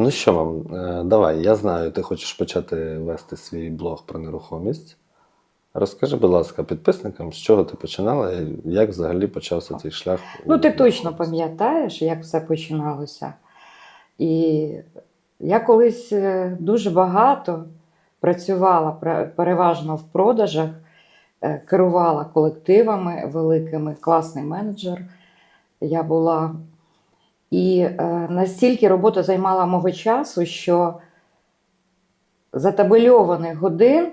Ну що вам, е, давай, я знаю, ти хочеш почати вести свій блог про нерухомість. Розкажи, будь ласка, підписникам, з чого ти починала і як взагалі почався цей шлях? Ну, ти точно пам'ятаєш, як все починалося. І я колись е, дуже багато працювала переважно в продажах, е, керувала колективами великими, класний менеджер я була. І е, настільки робота займала мого часу, що затабельованих годин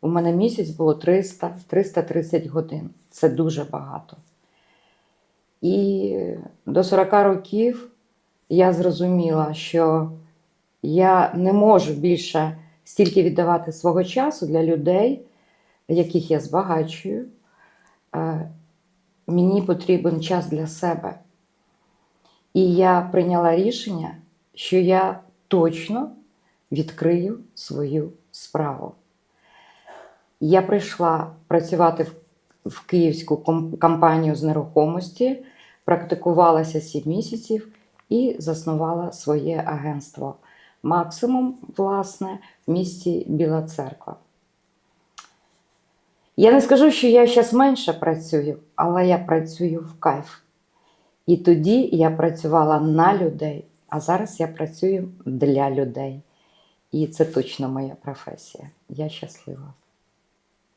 у мене місяць було 300, 330 годин. Це дуже багато. І до 40 років я зрозуміла, що я не можу більше стільки віддавати свого часу для людей, яких я збагачую. Е, Мені потрібен час для себе. І я прийняла рішення, що я точно відкрию свою справу. Я прийшла працювати в, київську ком- компанію з нерухомості, практикувалася 7 місяців і заснувала своє агентство. Максимум, власне, в місті Біла Церква. Я не скажу, що я зараз менше працюю, але я працюю в кайф. І тоді я працювала на людей, а зараз я працюю для людей. І це точно моя професія. Я щаслива.